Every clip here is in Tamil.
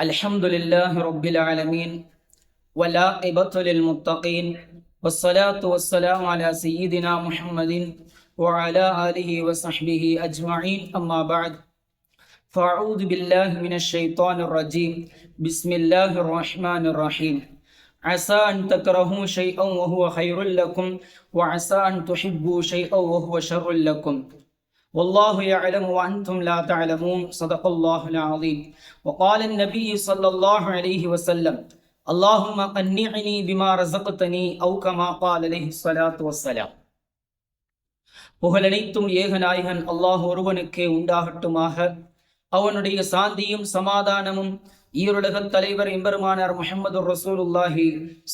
الحمد لله رب العالمين والعاقبة للمتقين والصلاة والسلام على سيدنا محمد وعلى آله وصحبه أجمعين. أما بعد فأعوذ بالله من الشيطان الرجيم. بسم الله الرحمن الرحيم. عسى أن تكرهوا شيئا وهو خير لكم وعسى أن تحبوا شيئا وهو شر لكم. والله يعلم وأنتم لا تعلمون صدق الله العظيم وقال النبي صلى الله عليه وسلم اللهم قنعني بما رزقتني أو كما قال عليه الصلاة والسلام புகழனைத்தும் ஏகநாயகன் அல்லாஹ் ஒருவனுக்கே உண்டாகட்டுமாக அவனுடைய சாந்தியும் சமாதானமும் ஈருலக தலைவர் எம்பெருமானார் முஹம்மது ரசூலுல்லாஹி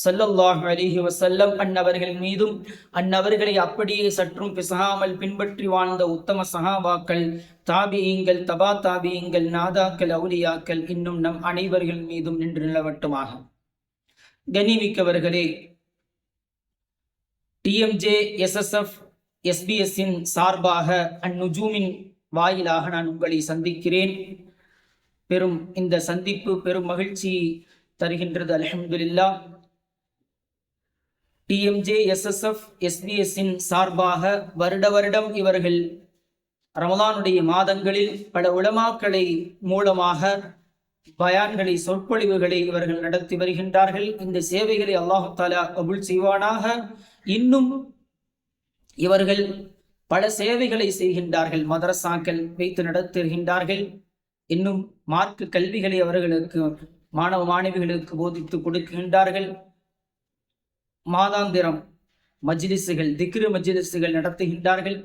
சல்லல்லாஹு அலிஹி வசல்லம் அன்னவர்கள் மீதும் அன்னவர்களை அப்படியே சற்றும் பிசகாமல் பின்பற்றி வாழ்ந்த உத்தம சகாபாக்கள் தாபியங்கள் தபா தாபியங்கள் நாதாக்கள் அவுலியாக்கள் இன்னும் நம் அனைவர்கள் மீதும் நின்று நிலவட்டுமாக. கனிமிக்கவர்களே டிஎம்ஜே எஸ்எஸ்எஃப் எஸ்பிஎஸ்ஸின் சார்பாக அந்நுஜூமின் வாயிலாக நான் உங்களை சந்திக்கிறேன். பெரும் இந்த சந்திப்பு பெரும் மகிழ்ச்சி தருகின்றது. அலமதுல்லா டிஎம்ஜே எஸ்எஸ்எஃப் எஸ்பிஎஸ்ஸின் சார்பாக வருட வருடம் இவர்கள் ரமலானுடைய மாதங்களில் பல உளமாக்களை மூலமாக பயான்களை சொற்பொழிவுகளை இவர்கள் நடத்தி வருகின்றார்கள். இந்த சேவைகளை அல்லாஹு தாலா கபுல் செய்வானாக. இன்னும் இவர்கள் பல சேவைகளை செய்கின்றார்கள் மதரசாக்கள் வைத்து நடத்துகின்றார்கள். இன்னும் மார்க்க கல்விகளை அவர்களுக்கு மாணவ மாணவிகளுக்கு போதித்து கொடுக்கின்றார்கள். மாதாந்திரம் மஜ்லிசுகள் திக்ரு மஜ்லிசுகள் நடத்துகின்றார்கள்.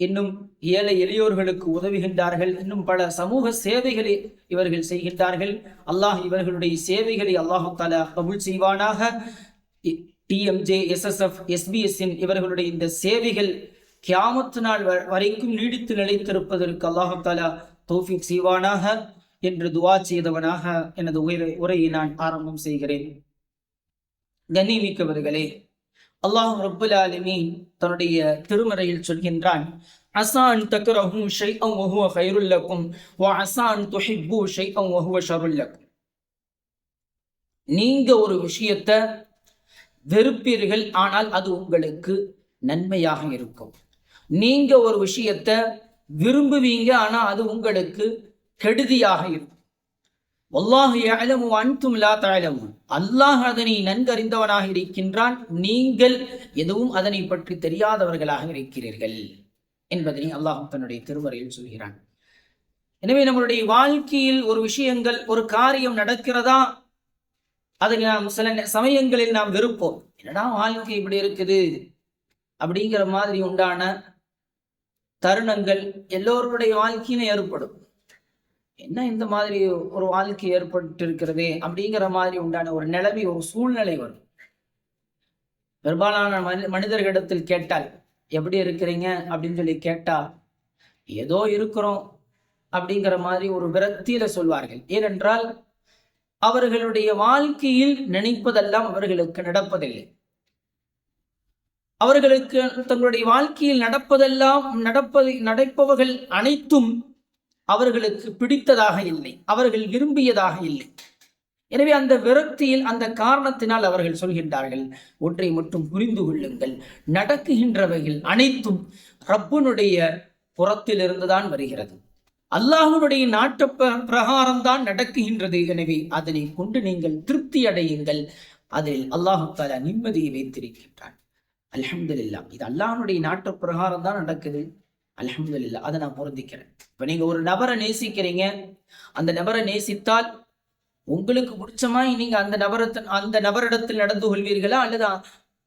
இன்னும் ஏழை எளியோர்களுக்கு உதவுகின்றார்கள். இன்னும் பல சமூக சேவைகளை இவர்கள் செய்கின்றார்கள். அல்லாஹ் இவர்களுடைய சேவைகளை அல்லாஹு தாலா கபுல் செய்வானாக. டிஎம்ஜே எஸ்எஸ்எஃப் எஸ்பிஎஸ்ஸின் இவர்களுடைய இந்த சேவைகள் கியாமத்து நாள் வரைக்கும் நீடித்து நிலைத்திருப்பதற்கு அல்லாஹு தாலா தௌஃபிக் செய்வானாக என்று துவா செய்தவனாக எனது உயிரை உரையை நான் ஆரம்பம் செய்கிறேன். கண்ணியமிக்கவர்களே அல்லாஹ் ரபுல் ஆலமீன் தன்னுடைய திருமறையில் சொல்கின்றான் அசான் தக்ரஹு ஷைஅன் வஹுவ கைருல் ஹைருல்லக்கும் வ அசான் துஹிப்பு ஷைஅன் வஹுவ ஷருல் லக்கும். நீங்க ஒரு விஷயத்தை வெறுப்பீர்கள் ஆனால் அது உங்களுக்கு நன்மையாக இருக்கும். நீங்க ஒரு விஷயத்தை விரும்புவீங்க ஆனா அது உங்களுக்கு கெடுதியாக இருக்கும். அல்லாஹ் யஅலமு அன்தும் லா தஅலமுன். அல்லாஹ் அதனை நன்கறிந்தவனாக இருக்கின்றான். நீங்கள் எதுவும் அதனை பற்றி தெரியாதவர்களாக இருக்கிறீர்கள் என்பதனை அல்லாஹ் தன்னுடைய திருமறையில் சொல்கிறான். எனவே நம்மளுடைய வாழ்க்கையில் ஒரு விஷயங்கள் ஒரு காரியம் நடக்கிறதா? அதை நாம் சில சமயங்களில் நாம் வெறுப்போம். என்னடா வாழ்க்கை இப்படி இருக்குது? அப்படிங்கிற மாதிரி உண்டான தருணங்கள் எல்லோருடைய வாழ்க்கையிலும் ஏற்படும். என்ன இந்த மாதிரி ஒரு வாழ்க்கை ஏற்பட்டு இருக்கிறதே அப்படிங்கிற மாதிரி உண்டான ஒரு நிலவி ஒரு சூழ்நிலை வரும். பெரும்பாலான மனி மனிதர்களிடத்தில் கேட்டால் எப்படி இருக்கிறீங்க? அப்படின்னு சொல்லி கேட்டா ஏதோ இருக்கிறோம் அப்படிங்கிற மாதிரி ஒரு விரக்தியில சொல்வார்கள். ஏனென்றால் அவர்களுடைய வாழ்க்கையில் நினைப்பதெல்லாம் அவர்களுக்கு நடப்பதில்லை. அவர்களுக்கு தங்களுடைய வாழ்க்கையில் நடப்பதெல்லாம் நடப்பதை நடப்பவர்கள் அனைத்தும் அவர்களுக்கு பிடித்ததாக இல்லை. அவர்கள் விரும்பியதாக இல்லை. எனவே அந்த விரக்தியில் அந்த காரணத்தினால் அவர்கள் சொல்கின்றார்கள் ஒன்றை மட்டும் புரிந்து கொள்ளுங்கள். நடக்குகின்றவைகள் அனைத்தும் ரப்பனுடைய புறத்திலிருந்துதான் வருகிறது. அல்லாஹனுடைய நாட்டு பிரகாரம் தான் நடக்குகின்றது. எனவே அதனை கொண்டு நீங்கள் திருப்தி அடையுங்கள். அதில் அல்லாஹு தாலா நிம்மதியை வைத்திருக்கின்றான். அலமதுல்லா இது அல்லாஹனுடைய நாட்டு பிரகாரம் தான் நடக்குது. அலமதுல்லா அதை நான் பொருந்திக்கிறேன். இப்ப நீங்க ஒரு நபரை நேசிக்கிறீங்க. அந்த நபரை நேசித்தால் உங்களுக்கு பிடிச்சமாய் நீங்கள் நீங்க அந்த நபரத்தை அந்த நபரிடத்தில் நடந்து கொள்வீர்களா? அல்லது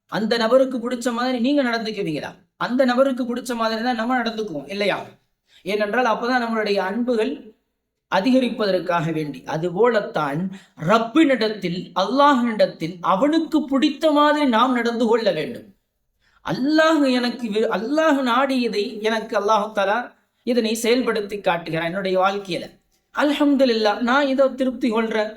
அந்த நபருக்கு பிடிச்ச மாதிரி நீங்க நடந்துக்குவீங்களா? அந்த நபருக்கு பிடிச்ச மாதிரி தான் நம்ம நடந்துக்குவோம். இல்லையா? ஏனென்றால் அப்பதான் நம்மளுடைய அன்புகள் அதிகரிப்பதற்காக வேண்டி. அதுபோலத்தான் ரப்பினிடத்தில் அல்லாஹினிடத்தில் அவனுக்கு பிடித்த மாதிரி நாம் நடந்து கொள்ள வேண்டும். அல்லாஹ் எனக்கு அல்லாஹ் நாடியதை எனக்கு அல்லாஹு தலா இதனை செயல்படுத்தி காட்டுகிறான் என்னுடைய வாழ்க்கையில. அல்ஹம்துல்லா நான் இதோ திருப்தி கொள்றேன்.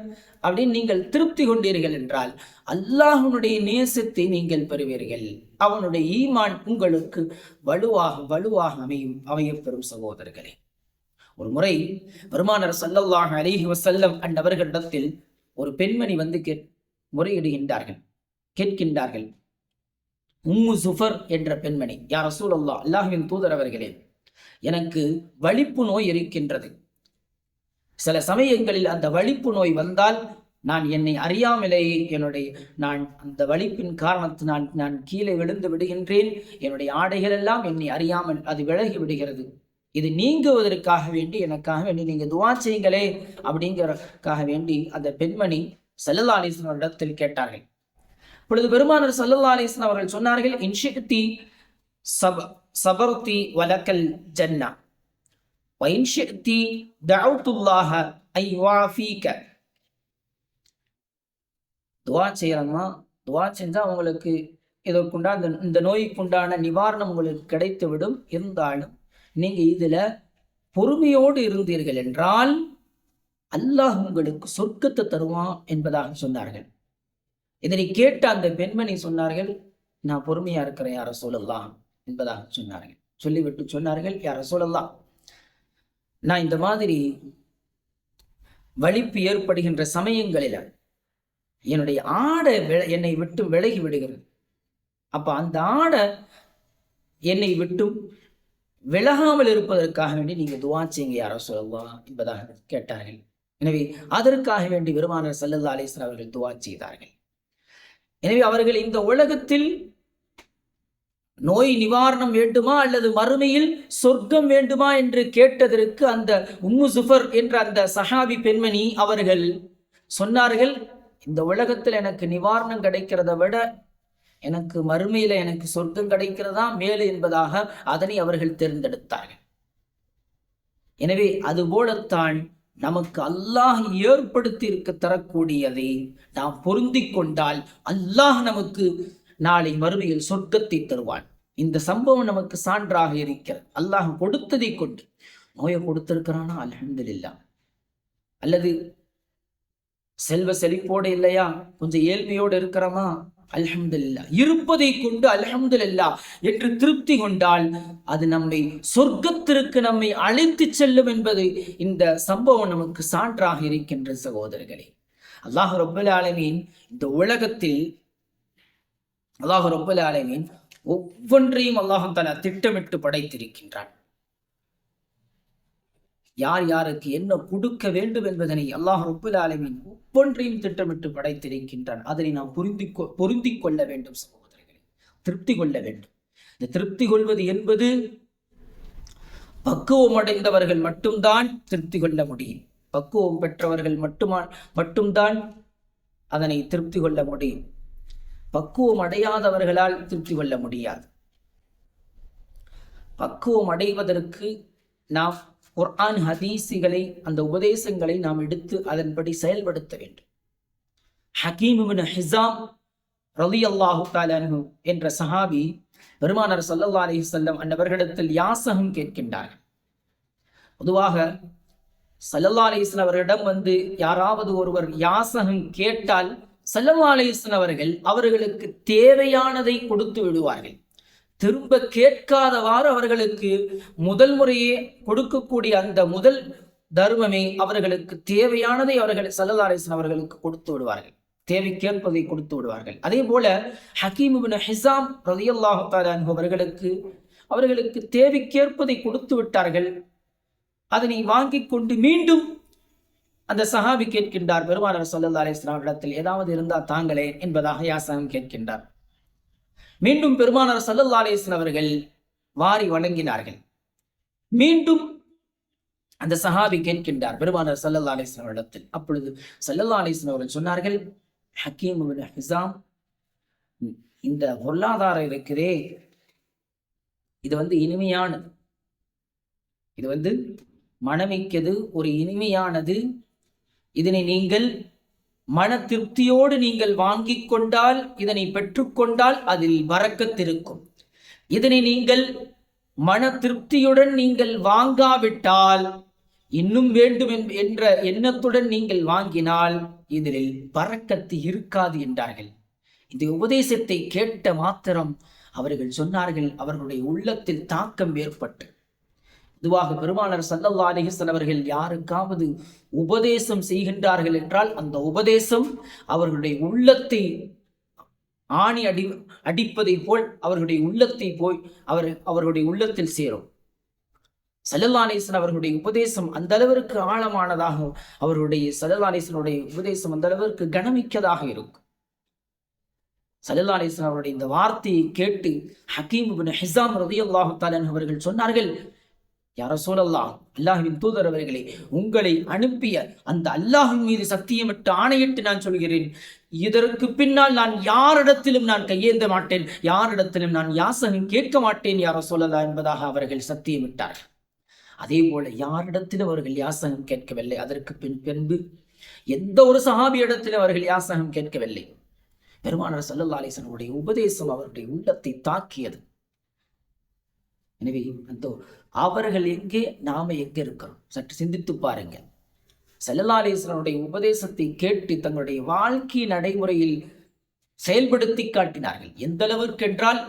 அப்படின்னு நீங்கள் திருப்தி கொண்டீர்கள் என்றால் அல்லாஹனுடைய நேசத்தை நீங்கள் பெறுவீர்கள். அவனுடைய ஈமான் உங்களுக்கு வலுவாக வலுவாக அமையும். அமையப்பெறும் சகோதரர்களே. ஒரு முறை பெருமானர் சல்லல்லாஹ் அலிஹி வசல்லம் அண்டவர்களிடத்தில் ஒரு பெண்மணி வந்து கே முறையிடுகின்றார்கள். கேட்கின்றார்கள். உம்மு சுஃபர் என்ற பெண்மணி. யார் ரசூலல்லாஹ் அல்லாஹ்வின் தூதர் அவர்களே எனக்கு வலிப்பு நோய் இருக்கின்றது. சில சமயங்களில் அந்த வலிப்பு நோய் வந்தால் நான் என்னை அறியாமலேயே என்னுடைய நான் அந்த வலிப்பின் காரணத்தினால் நான் கீழே விழுந்து விடுகின்றேன். என்னுடைய ஆடைகள் எல்லாம் என்னை அறியாமல் அது விலகி விடுகிறது. இது நீங்குவதற்காக வேண்டி எனக்காக வேண்டி நீங்க துவா செய்யுங்களே அப்படிங்கறதுக்காக வேண்டி அந்த பெண்மணி சல்லல்லா இடத்தில் கேட்டார்கள். பொழுது பெருமானர் சல்லா அலிஸ்லாம் அவர்கள் சொன்னார்கள் இன்ஷிக்தி சப சபர்த்தி வலக்கல் ஜன்னா. வைன்ஷிக்தி தஅவுத்துல்லாஹ ஐ வாஃபீக துவா செய்யலாமா துவா செஞ்சா உங்களுக்கு இதற்குண்டான இந்த இந்த நோய்க்குண்டான நிவாரணம் உங்களுக்கு கிடைத்து விடும் இருந்தாலும் நீங்க இதுல பொறுமையோடு இருந்தீர்கள் என்றால் அல்லாஹ் உங்களுக்கு சொர்க்கத்தை தருவான் என்பதாக சொன்னார்கள். இதனை கேட்ட அந்த பெண்மணி சொன்னார்கள் நான் பொறுமையா இருக்கிறேன் யார சொல்லலாம் என்பதாக சொன்னார்கள். சொல்லிவிட்டு சொன்னார்கள் யார சொல்லலாம் நான் இந்த மாதிரி வலிப்பு ஏற்படுகின்ற சமயங்களில் என்னுடைய ஆடை வில- என்னை விட்டு விலகி விடுகிறது. அப்ப அந்த ஆடை என்னை விட்டும் விலகாமல் இருப்பதற்காக வேண்டி நீங்க துவா செய்யுங்க யாரோ சொல்லலாம் என்பதாக கேட்டார்கள். எனவே அதற்காக வேண்டி பெருமானார் சல்லல்லா அலிஸ்லாம் அவர்கள் துவா செய்தார்கள். எனவே அவர்கள் இந்த உலகத்தில் நோய் நிவாரணம் வேண்டுமா அல்லது மறுமையில் சொர்க்கம் வேண்டுமா என்று கேட்டதற்கு அந்த உம்மு சுஃபர் என்ற அந்த சஹாபி பெண்மணி அவர்கள் சொன்னார்கள் இந்த உலகத்தில் எனக்கு நிவாரணம் கிடைக்கிறத விட எனக்கு மறுமையில எனக்கு சொர்க்கம் கிடைக்கிறதா மேலு என்பதாக அதனை அவர்கள் தேர்ந்தெடுத்தார்கள். எனவே அதுபோலத்தான் நமக்கு அல்லாஹ் ஏற்படுத்தி இருக்க தரக்கூடியதை நாம் பொருந்தி கொண்டால் அல்லாஹ் நமக்கு நாளை மறுமையில் சொர்க்கத்தை தருவான். இந்த சம்பவம் நமக்கு சான்றாக இருக்கிறது. அல்லாஹ் கொடுத்ததை கொண்டு. நோயை கொடுத்திருக்கிறானா? அலமதுல்லா அல்லது செல்வ செழிப்போடு இல்லையா? கொஞ்சம் ஏழ்மையோடு இருக்கிறோமா? அல்ஹம்துல்லா இருப்பதை கொண்டு அல்ஹம்துல்லா என்று திருப்தி கொண்டால் அது நம்மை சொர்க்கத்திற்கு நம்மை அழைத்து செல்லும் என்பது இந்த சம்பவம் நமக்கு சான்றாக இருக்கின்ற சகோதரர்களே. அல்லாஹ் ரொப்பல் ஆலமீன் இந்த உலகத்தில் அல்லாஹ் ரொப்பல் ஆலமீன் ஒவ்வொன்றையும் அல்லாஹ் தலா திட்டமிட்டு படைத்திருக்கின்றான். யார் யாருக்கு என்ன கொடுக்க வேண்டும் என்பதனை அல்லாஹ் ரப்பல் ஆலமின் ஒவ்வொன்றையும் திட்டமிட்டு படைத்திருக்கின்றான். அதனை நாம் புரிந்து பொருந்தி கொள்ள வேண்டும் சகோதரர்களே. திருப்தி கொள்ள வேண்டும். இந்த திருப்தி கொள்வது என்பது பக்குவம் அடைந்தவர்கள் மட்டும்தான் திருப்தி கொள்ள முடியும். பக்குவம் பெற்றவர்கள் மட்டுமா மட்டும்தான் அதனை திருப்தி கொள்ள முடியும். பக்குவம் அடையாதவர்களால் திருப்தி கொள்ள முடியாது. பக்குவம் அடைவதற்கு நாம் குர்ஆன் ஹதீஸுகளை அந்த உபதேசங்களை நாம் எடுத்து அதன்படி செயல்படுத்த வேண்டும். ஹக்கீம் ஹிசாம் ரலி அல்லாஹு அன்ஹு என்ற சஹாபி பெருமானார் சல்லா அலி வஸல்லம் அன்னவர்களிடத்தில் யாசகம் கேட்கின்றார்கள் பொதுவாக சல்லல்லா அலைஹி அவர்களிடம் வந்து யாராவது ஒருவர் யாசகம் கேட்டால் சல்லல்லா அலைஹி அவர்கள் அவர்களுக்கு தேவையானதை கொடுத்து விடுவார்கள். திரும்ப கேட்காதவாறு அவர்களுக்கு முதல் முறையே கொடுக்கக்கூடிய அந்த முதல் தர்மமே அவர்களுக்கு தேவையானதை அவர்கள் சல்லதாரேசன் அவர்களுக்கு கொடுத்து விடுவார்கள். தேவை கேட்பதை கொடுத்து விடுவார்கள். அதே போல ஹக்கீம் இப்னு ஹிசாம் ரலியல்லாஹு அவர்களுக்கு அவர்களுக்கு தேவை கேட்பதை கொடுத்து விட்டார்கள். அதனை வாங்கிக் கொண்டு மீண்டும் அந்த சஹாபி கேட்கின்றார் பெருமானார் ஸல்லல்லாஹு அலிஸ்லாம் இடத்தில் ஏதாவது இருந்தால் தாங்களே என்பதாக யாசகம் கேட்கின்றார். மீண்டும் பெருமானார் சல்லல்லா அலைஹி அவர்கள் வாரி வணங்கினார்கள். மீண்டும் அந்த சஹாபி கேட்கின்றார் பெருமானார் சல்லல்லா அலைஹி இடத்தில் அப்பொழுது சல்லல்லா அலைஹி அவர்கள் சொன்னார்கள் ஹக்கீம் ஹிசாம் இந்த பொருளாதாரம் இருக்கிறே இது வந்து இனிமையானது. இது வந்து மனமிக்கது ஒரு இனிமையானது. இதனை நீங்கள் மன திருப்தியோடு நீங்கள் வாங்கிக் கொண்டால் இதனை பெற்றுக்கொண்டால் அதில் வரக்கத்திருக்கும் இதனை நீங்கள் மன திருப்தியுடன் நீங்கள் வாங்காவிட்டால் இன்னும் வேண்டும் என்ற எண்ணத்துடன் நீங்கள் வாங்கினால் இதில் பறக்கத்து இருக்காது என்றார்கள். இந்த உபதேசத்தை கேட்ட மாத்திரம் அவர்கள் சொன்னார்கள் அவர்களுடைய உள்ளத்தில் தாக்கம் ஏற்பட்டு. இதுவாக பெருமானர் சல்லல்லா அலிஹசன் அவர்கள் யாருக்காவது உபதேசம் செய்கின்றார்கள் என்றால் அந்த உபதேசம் அவர்களுடைய உள்ளத்தை ஆணி அடி அடிப்பதை போல் அவர்களுடைய உள்ளத்தை போய் அவர் அவர்களுடைய உள்ளத்தில் சேரும். சல்லல்லானேசன் அவர்களுடைய உபதேசம் அந்த அளவிற்கு ஆழமானதாகவும் அவர்களுடைய சல்லல்லானேசனுடைய உபதேசம் அந்த அளவிற்கு கனமிக்கதாக இருக்கும். சல்லல்லானேசன் அவருடைய இந்த வார்த்தையை கேட்டு ஹக்கீம் பின் ஹிசாம் ரதியுல்லாஹு தாலன் அவர்கள் சொன்னார்கள் யார சூழல்லா அல்லாஹுவின் தூதர் அவர்களே உங்களை அனுப்பிய அந்த அல்லாஹின் மீது சத்தியமிட்டு ஆணையிட்டு நான் சொல்கிறேன். இதற்கு பின்னால் நான் யாரிடத்திலும் நான் கையேந்த மாட்டேன். யாரிடத்திலும் நான் யாசகம் கேட்க மாட்டேன் யார சொல்லலா என்பதாக அவர்கள் சத்தியமிட்டார்கள் அதே போல யாரிடத்திலும் அவர்கள் யாசகம் கேட்கவில்லை. அதற்கு பின் பின்பு எந்த ஒரு சஹாபி இடத்திலும் அவர்கள் யாசகம் கேட்கவில்லை. பெருமானார் சல்லல்லா அலிசனுடைய உபதேசம் அவருடைய உள்ளத்தை தாக்கியது. எனவே அந்த அவர்கள் எங்கே? நாம் எங்கே இருக்கிறோம்? சற்று சிந்தித்து பாருங்க செல்லலாலேஸ்வரனுடைய உபதேசத்தை கேட்டு தங்களுடைய வாழ்க்கை நடைமுறையில் செயல்படுத்தி காட்டினார்கள். எந்த அளவிற்கு என்றால்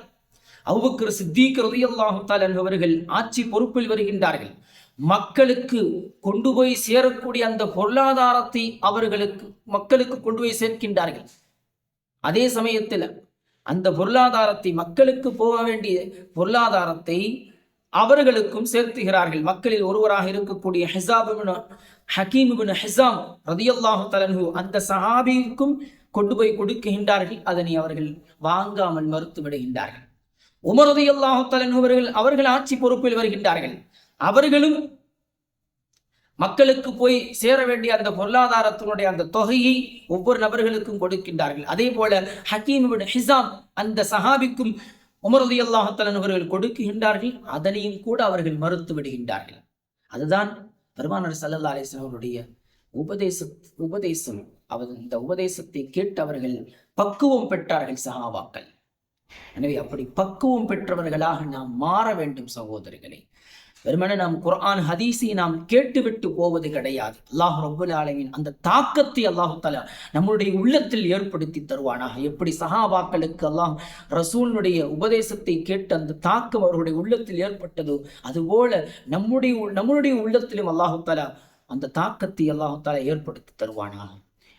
அவ்வக்கர் சித்திக் ரதியல்லாஹால் அவர்கள் ஆட்சி பொறுப்பில் வருகின்றார்கள். மக்களுக்கு கொண்டு போய் சேரக்கூடிய அந்த பொருளாதாரத்தை அவர்களுக்கு மக்களுக்கு கொண்டு போய் சேர்க்கின்றார்கள். அதே சமயத்தில் அந்த பொருளாதாரத்தை மக்களுக்கு போக வேண்டிய பொருளாதாரத்தை அவர்களுக்கும் சேர்த்துகிறார்கள். மக்களில் ஒருவராக இருக்கக்கூடிய ஹிசாப் ஹக்கீம் ஹிசாம் ரதியல்லாஹு தலன்ஹு அந்த சஹாபிக்கும் கொண்டு போய் கொடுக்கின்றார்கள். அதனை அவர்கள் வாங்காமல் மறுத்து விடுகின்றார்கள். உமர் ரதியல்லாஹு தலன்ஹு அவர்கள் அவர்கள் ஆட்சி பொறுப்பில் வருகின்றார்கள். அவர்களும் மக்களுக்கு போய் சேர வேண்டிய அந்த பொருளாதாரத்தினுடைய அந்த தொகையை ஒவ்வொரு நபர்களுக்கும் கொடுக்கின்றார்கள். அதே போல ஹக்கீம் ஹிசாம் அந்த சஹாபிக்கும் உமருதி அல்லாஹத்தலன் அவர்கள் கொடுக்குகின்றார்கள் அதனையும் கூட அவர்கள் மறுத்து விடுகின்றார்கள். அதுதான் பெருமானர் சல்லல்லா அலிஸ்லாம் அவருடைய உபதேச உபதேசம். அவர் இந்த உபதேசத்தை கேட்டு அவர்கள் பக்குவம் பெற்றார்கள் சஹாவாக்கள் எனவே அப்படி பக்குவம் பெற்றவர்களாக நாம் மாற வேண்டும் சகோதரிகளை வெறுமனே நாம் குரான் ஹதீஸை நாம் கேட்டுவிட்டு போவது கிடையாது. அல்லாஹ் ரபுல் ஆலமின் அந்த தாக்கத்தை அல்லாஹு தலா நம்மளுடைய உள்ளத்தில் ஏற்படுத்தி தருவானாக. எப்படி சஹாபாக்களுக்கு அல்லாஹ் ரசூலுடைய உபதேசத்தை கேட்டு அந்த தாக்கம் அவர்களுடைய உள்ளத்தில் ஏற்பட்டதோ அதுபோல நம்முடைய நம்மளுடைய உள்ளத்திலும் அல்லாஹு தலா அந்த தாக்கத்தை அல்லாஹு தலா ஏற்படுத்தி தருவானாக.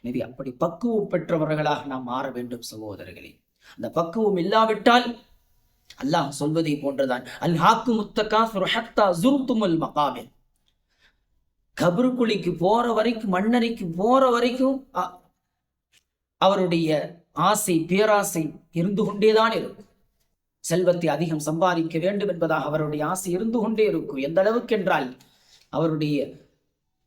எனவே அப்படி பக்குவம் பெற்றவர்களாக நாம் மாற வேண்டும் சகோதரர்களே. அந்த பக்குவம் இல்லாவிட்டால் அல்லாஹ் சொல்வதை போன்றுதான். அல் ஹாக்கு முத்தகா ஹத்தா ஜுர்துமுல் மகாபில் கபருக்குழிக்கு போற வரைக்கும் மண்ணறைக்கு போற வரைக்கும் அவருடைய ஆசை பேராசை இருந்து கொண்டேதான் இருக்கும். செல்வத்தை அதிகம் சம்பாதிக்க வேண்டும் என்பதாக அவருடைய ஆசை இருந்து கொண்டே இருக்கும். எந்த அளவுக்கு என்றால் அவருடைய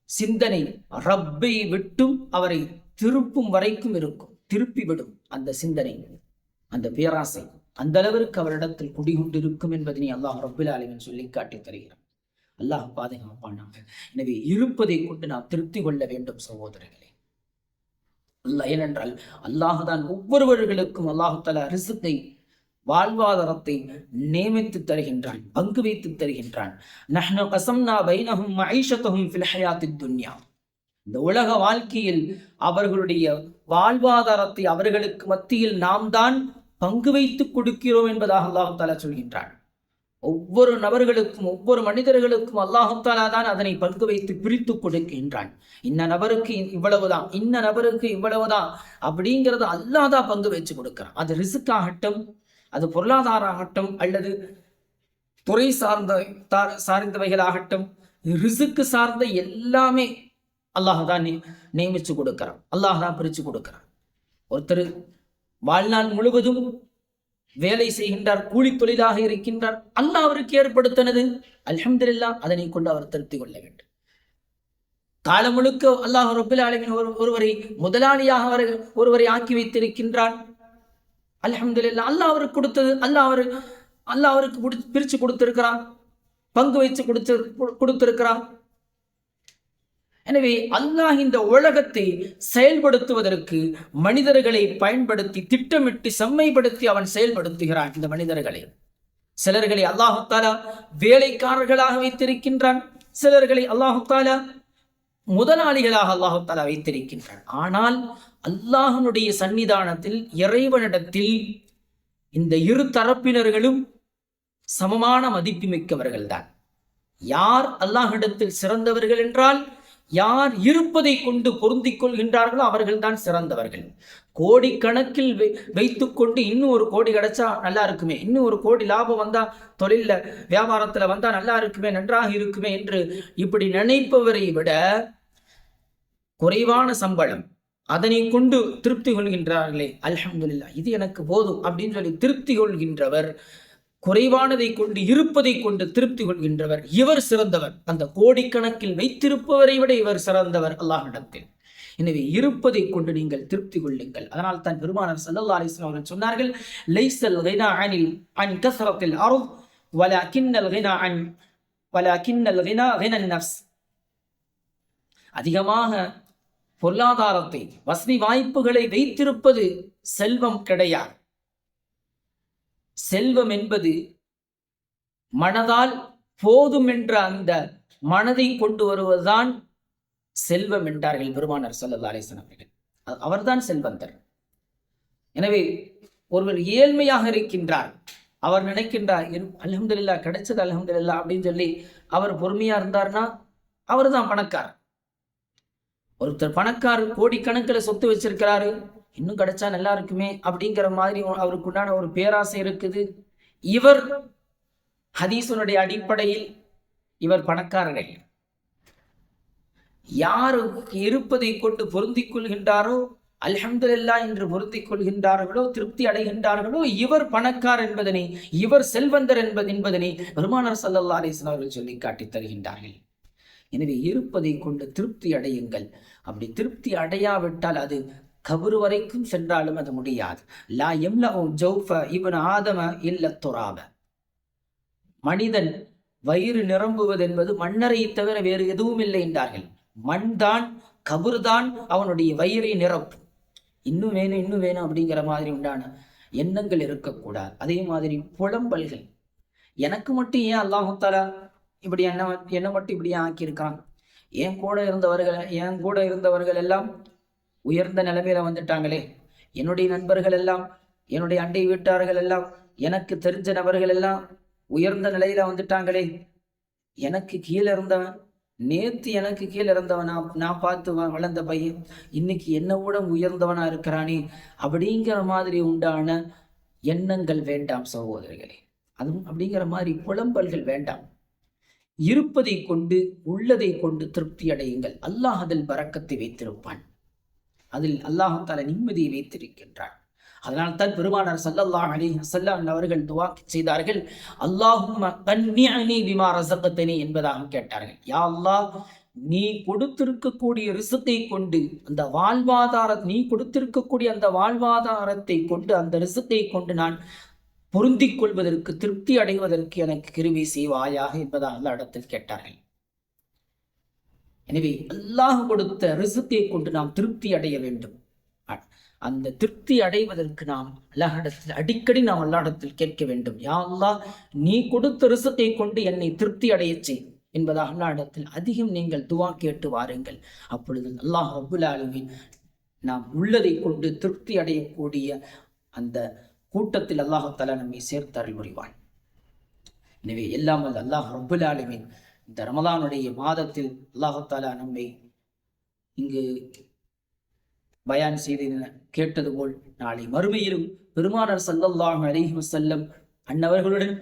சிந்தனை ரப்பை விட்டும் அவரை திருப்பும் வரைக்கும் இருக்கும். திருப்பி விடும் அந்த சிந்தனை அந்த பேராசை. அந்த அளவிற்கு அவரிடத்தில் குடிகொண்டிருக்கும் என்பதனை அல்லாஹ் ரபுல் அலிவன் சொல்லி காட்டி தருகிறான். அல்லாஹ் பாதுகாப்பானாக. எனவே இருப்பதை கொண்டு நாம் திருப்தி கொள்ள வேண்டும் சகோதரர்களே. அல்ல ஏனென்றால் அல்லாஹுதான் ஒவ்வொருவர்களுக்கும் அல்லாஹு தலா ரிசுத்தை வாழ்வாதாரத்தை நியமித்து தருகின்றான் பங்கு வைத்து தருகின்றான். நஹ்னு கசம்னா பைனஹும் மஐஷத்துஹும் ஃபில் துன்யா. இந்த உலக வாழ்க்கையில் அவர்களுடைய வாழ்வாதாரத்தை அவர்களுக்கு மத்தியில் நாம் தான் பங்கு வைத்து கொடுக்கிறோம் என்பதாக அல்லாஹு தாலா சொல்கின்றான். ஒவ்வொரு நபர்களுக்கும் ஒவ்வொரு மனிதர்களுக்கும் அல்லாஹு தாலா தான் அதனை பங்கு வைத்து பிரித்து கொடுக்கின்றான். இன்ன நபருக்கு இவ்வளவுதான் இன்ன நபருக்கு இவ்வளவுதான் அப்படிங்கிறத அல்லாதான் பங்கு வச்சு கொடுக்கிறான். அது ரிசுக் ஆகட்டும் அது பொருளாதார ஆகட்டும் அல்லது துறை சார்ந்த சார்ந்தவைகளாகட்டும் ரிசுக்கு சார்ந்த எல்லாமே அல்லாஹ் தான் நியமிச்சு கொடுக்கிறான். அல்லாஹ் தான் பிரித்து கொடுக்கிறான். ஒருத்தர் வாழ்நாள் முழுவதும் வேலை செய்கின்றார் கூலி தொழிலாக இருக்கின்றார். அல்லாஹ் அவருக்கு ஏற்படுத்தினது. அலமதுல்லா அதனை கொண்டு அவர் திருப்தி கொள்ள வேண்டும். காலம் முழுக்க அல்லாஹ் ரபுல் ஆலமின் ஒரு ஒருவரை முதலாளியாக அவர் ஒருவரை ஆக்கி வைத்திருக்கின்றார். அலமதுல்லா அல்லாஹ் அவருக்கு கொடுத்தது அல்லாஹ் அவர் அல்லாஹ் அவருக்கு பிரிச்சு கொடுத்திருக்கிறான் பங்கு வைத்து கொடுத்து கொடுத்திருக்கிறான் எனவே அல்லாஹ் இந்த உலகத்தை செயல்படுத்துவதற்கு மனிதர்களை பயன்படுத்தி திட்டமிட்டு செம்மைப்படுத்தி அவன் செயல்படுத்துகிறான் இந்த மனிதர்களை. சிலர்களை அல்லாஹாலா வேலைக்காரர்களாக வைத்திருக்கின்றான். சிலர்களை அல்லாஹாலா முதலாளிகளாக அல்லாஹாலா வைத்திருக்கின்றான். ஆனால் அல்லாஹனுடைய சன்னிதானத்தில் இறைவனிடத்தில் இந்த இரு தரப்பினர்களும் சமமான மதிப்பு மிக்கவர்கள்தான் யார் அல்லாஹிடத்தில் சிறந்தவர்கள் என்றால் யார் இருப்பதை கொண்டு பொருந்திக் கொள்கின்றார்களோ அவர்கள்தான் சிறந்தவர்கள். கோடிக்கணக்கில் வை வைத்துக்கொண்டு இன்னும் ஒரு கோடி கிடைச்சா நல்லா இருக்குமே. இன்னும் ஒரு கோடி லாபம் வந்தா தொழிலில் வியாபாரத்துல வந்தா நல்லா இருக்குமே நன்றாக இருக்குமே என்று இப்படி நினைப்பவரை விட குறைவான சம்பளம் அதனை கொண்டு திருப்தி கொள்கின்றார்களே. அல்ஹம்துல்லா இது எனக்கு போதும் அப்படின்னு சொல்லி திருப்தி கொள்கின்றவர் குறைவானதை கொண்டு இருப்பதை கொண்டு திருப்தி கொள்கின்றவர். இவர் சிறந்தவர். அந்த கோடிக்கணக்கில் வைத்திருப்பவரை விட இவர் சிறந்தவர் அல்லாஹிடத்தில் எனவே இருப்பதை கொண்டு நீங்கள் திருப்தி கொள்ளுங்கள். அதனால் தான் பெருமானார் சல்லா அலிஸ்லாம் அவர்கள் சொன்னார்கள் லைசல் கைனா அனில் அன் கசரத்தில் அருள் வல கிண்ணல் கைனா அன் வல கிண்ணல் கைனா கைனன் நஃப்ஸ். அதிகமாக பொருளாதாரத்தை வசதி வாய்ப்புகளை வைத்திருப்பது செல்வம் கிடையாது. செல்வம் என்பது மனதால் போதும் என்ற அந்த மனதை கொண்டு வருவதுதான் செல்வம் என்றார்கள் பெருமானர் ஸல்லல்லாஹு அலைஹி அவர்கள். அவர்தான் செல்வந்தர். எனவே ஒருவர் ஏழ்மையாக இருக்கின்றார் அவர் நினைக்கின்றார் அலமதுல்லா கிடைச்சது அலமதுல்லா அப்படின்னு சொல்லி அவர் பொறுமையா இருந்தார்னா அவர்தான் பணக்காரர். ஒருத்தர் பணக்காரர் கோடிக்கணக்கில் சொத்து வச்சிருக்கிறாரு இன்னும் கிடைச்சா நல்லா இருக்குமே அப்படிங்கிற மாதிரி அவருக்கு உண்டான ஒரு பேராசை இருக்குது. இவர் ஹதீசனுடைய அடிப்படையில் இவர் பணக்காரர்கள் யாருக்கு இருப்பதை கொண்டு பொருந்திக் கொள்கின்றாரோ அல்ஹம்துலில்லாஹ் என்று பொருத்திக் கொள்கின்றார்களோ திருப்தி அடைகின்றார்களோ இவர் பணக்கார் என்பதனை இவர் செல்வந்தர் என்பது என்பதனை பெருமானார் ஸல்லல்லாஹு அலிஸ்லாம் அவர்கள் சொல்லி காட்டித் தருகின்றார்கள். எனவே இருப்பதை கொண்டு திருப்தி அடையுங்கள். அப்படி திருப்தி அடையாவிட்டால் அது கபரு வரைக்கும் சென்றாலும் அது முடியாது. லா எம்லவு ஜௌஃப இவன் ஆதம இல்ல துராப. மனிதன் வயிறு நிரம்புவது என்பது மண்ணறை தவிர வேறு எதுவும் இல்லை என்றார்கள். மண்தான் கபர்தான் அவனுடைய வயிறை நிரப்பு இன்னும் வேணும் இன்னும் வேணும் அப்படிங்கிற மாதிரி உண்டான எண்ணங்கள் இருக்கக்கூடாது. அதே மாதிரி புலம்பல்கள். எனக்கு மட்டும் ஏன் அல்லாஹாலா இப்படி என்ன என்ன மட்டும் இப்படி ஆக்கியிருக்கான்? என் கூட இருந்தவர்கள் என் கூட இருந்தவர்கள் எல்லாம் உயர்ந்த நிலைமையில வந்துட்டாங்களே. என்னுடைய நண்பர்கள் எல்லாம் என்னுடைய அண்டை வீட்டார்கள் எல்லாம் எனக்கு தெரிஞ்ச நபர்கள் எல்லாம் உயர்ந்த நிலையில வந்துட்டாங்களே. எனக்கு கீழே இருந்தவன் நேத்து எனக்கு கீழே இருந்தவன் நான் நான் பார்த்து வளர்ந்த பையன் இன்னைக்கு என்னை விட உயர்ந்தவனா இருக்கிறானே அப்படிங்கிற மாதிரி உண்டான எண்ணங்கள் வேண்டாம் சகோதரிகளே. அதுவும் அப்படிங்கிற மாதிரி புலம்பல்கள் வேண்டாம். இருப்பதை கொண்டு உள்ளதை கொண்டு திருப்தி அடையுங்கள். அல்லாஹ் அதில் பறக்கத்தை வைத்திருப்பான். அதில் அல்லாஹும் தலை நிம்மதியை வைத்திருக்கின்றான். அதனால் தான் பெருமானார் ஸல்லல்லாஹு அலி ஹசல்லாம் அவர்கள் துவா செய்தார்கள் அல்லாஹும் கன்னிஅனி விமா ரஸகத்தனி என்பதாக கேட்டார்கள். யா அல்லாஹ் நீ கொடுத்திருக்கக்கூடிய ரிசத்தை கொண்டு அந்த வாழ்வாதார நீ கொடுத்திருக்கக்கூடிய அந்த வாழ்வாதாரத்தை கொண்டு அந்த ரிசத்தை கொண்டு நான் பொருந்திக் கொள்வதற்கு திருப்தி அடைவதற்கு எனக்கு கிருவி செய்வாயாக என்பதாக இடத்தில் கேட்டார்கள். எனவே அல்லாஹ் கொடுத்த ரிசுக்கை கொண்டு நாம் திருப்தி அடைய வேண்டும். அந்த திருப்தி அடைவதற்கு நாம் அல்லாஹிடத்தில் அடிக்கடி நாம் அல்லாஹிடத்தில் கேட்க வேண்டும். யா அல்லாஹ் நீ கொடுத்த ரிசுக்கை கொண்டு என்னை திருப்தி அடையச் செய் என்பதாக அல்லாஹிடத்தில் அதிகம் நீங்கள் துவா கேட்டு வாருங்கள். அப்பொழுது அல்லாஹ் ரப்புல் ஆலமீன் நாம் உள்ளதை கொண்டு திருப்தி அடையக்கூடிய அந்த கூட்டத்தில் அல்லாஹால நம்மை சேர்த்தருள் புரிவான் எனவே எல்லாம் அல்லாஹ் ரப்புல் ஆலமீன் இந்த ரமலானுடைய மாதத்தில் அல்லாஹாலா நம்மை இங்கு பயான் செய்து கேட்டது போல் நாளை மறுமையிலும் பெருமானார் சல்லல்லாஹ் அலைஹி செல்லம் அன்னவர்களுடன்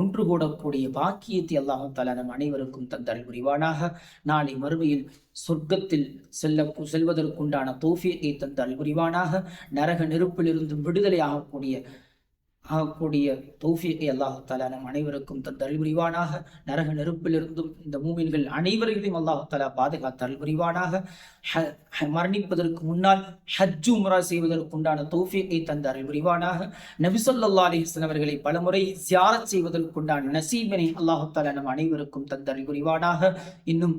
ஒன்று கூடக்கூடிய பாக்கியத்தை அல்லாஹு தாலா நம் அனைவருக்கும் தந்தல் புரிவானாக. நாளை மறுமையில் சொர்க்கத்தில் செல்ல செல்வதற்குண்டான தோஃபியத்தை தந்தல் புரிவானாக. நரக நெருப்பிலிருந்தும் விடுதலை ஆகக்கூடிய ஆகக்கூடிய தௌஃபியத்தை அல்லாஹு தாலா நம் அனைவருக்கும் தந்தல் புரிவானாக நரக நெருப்பிலிருந்தும் இந்த மூமின்கள் அனைவரையும் அல்லாஹு தாலா பாதுகாத்தல் புரிவானாக ஹ- மரணிப்பதற்கு முன்னால் ஹஜ்ஜு முரா செய்வதற்குண்டான தௌஃபியத்தை தந்த அருள் புரிவானாக நபிசல்லா அலிஹசன் அவர்களை பலமுறை ஜியாரத் செய்வதற்குண்டான நசீபினை அல்லாஹு தாலா நம் அனைவருக்கும் தந்த அருள் புரிவானாக இன்னும்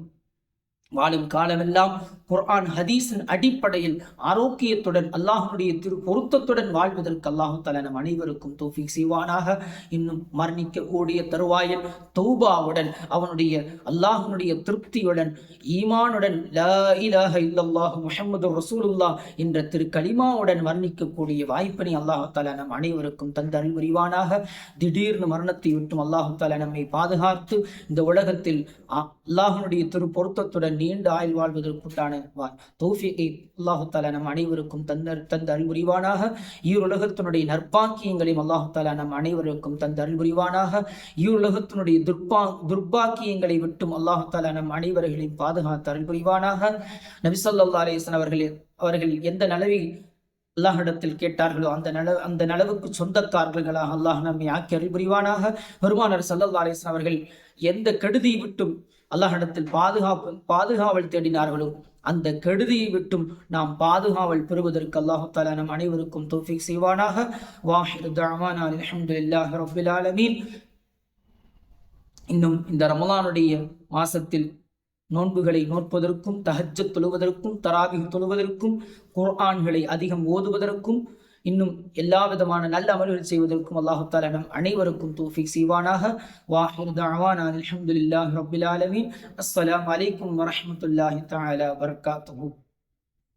வாழும் காலமெல்லாம் குர்ஆன் ஹதீஸின் அடிப்படையில் ஆரோக்கியத்துடன் அல்லாஹனுடைய திரு பொருத்தத்துடன் வாழ்வதற்கு அல்லாஹு தஆலா நம் அனைவருக்கும் தௌஃபீக் செய்வானாக. இன்னும் மரணிக்கக்கூடிய தருவாயில் தௌபாவுடன் அவனுடைய அல்லாஹனுடைய திருப்தியுடன் ஈமானுடன் லா இலாஹ இல்லல்லாஹு முஹம்மது ரசூலுல்லா என்ற திரு கலிமாவுடன் மரணிக்கக்கூடிய வாய்ப்பினை அல்லாஹு தாலா நம் அனைவருக்கும் தந்த அறிவுரிவானாக. திடீர்னு மரணத்தை விட்டும் அல்லாஹு தாலா நம்மை பாதுகாத்து இந்த உலகத்தில் அல்லாஹனுடைய திரு பொருத்தத்துடன் நீண்ட ஆயுள் வாழ்வதற்குண்டான வா- தௌஃபிகை அல்லாஹாலா நம் அனைவருக்கும் தந்த தந்த அருள் ஈருலகத்தினுடைய நற்பாக்கியங்களையும் அல்லாஹாலா நம் அனைவருக்கும் தந்த அருள் ஈருலகத்தினுடைய துர்பா துர்பாக்கியங்களை விட்டும் அல்லாஹாலா நம் அனைவர்களையும் பாதுகாத்து அருள் நபிசல்லா அலேசன் ஸல்லல்லாஹு அவர்கள் அவர்கள் எந்த நலவை அல்லாஹிடத்தில் கேட்டார்களோ அந்த நல அந்த நலவுக்கு சொந்தக்காரர்களாக அல்லாஹ் நம்மை ஆக்கி அருள் புரிவானாக பெருமானார் ஸல்லல்லாஹு அலைஹி அவர்கள் எந்த கெடுதியை விட்டும் அல்லாஹிடத்தில் பாதுகாப்பு பாதுகாவல் தேடினார்களோ அந்த கெடுதியை விட்டும் நாம் பாதுகாவல் பெறுவதற்கு அல்லாஹால நம் அனைவருக்கும் தோஃபிக் செய்வானாக. வாஹிரு தஅவானா அல்ஹம்துலில்லாஹி ஆலமீன். இன்னும் இந்த ரமலானுடைய மாசத்தில் நோன்புகளை நோற்பதற்கும் தஹஜ்ஜத் தொழுவதற்கும் தராவி தொழுவதற்கும் குர்ஆன்களை அதிகம் ஓதுவதற்கும் இன்னும் எல்லா விதமான நல்ல அமல்கள் செய்வதற்கும் அல்லாஹு தாலா நம் அனைவருக்கும் தௌஃபீக் செய்வானாக. வாஹிர் தஅவானா அல்ஹம்துலில்லாஹி ரப்பில் ஆலமீன். அஸ்ஸலாமு அலைக்கும் வரஹ்மத்துல்லாஹி தஆலா வபரகாத்துஹு.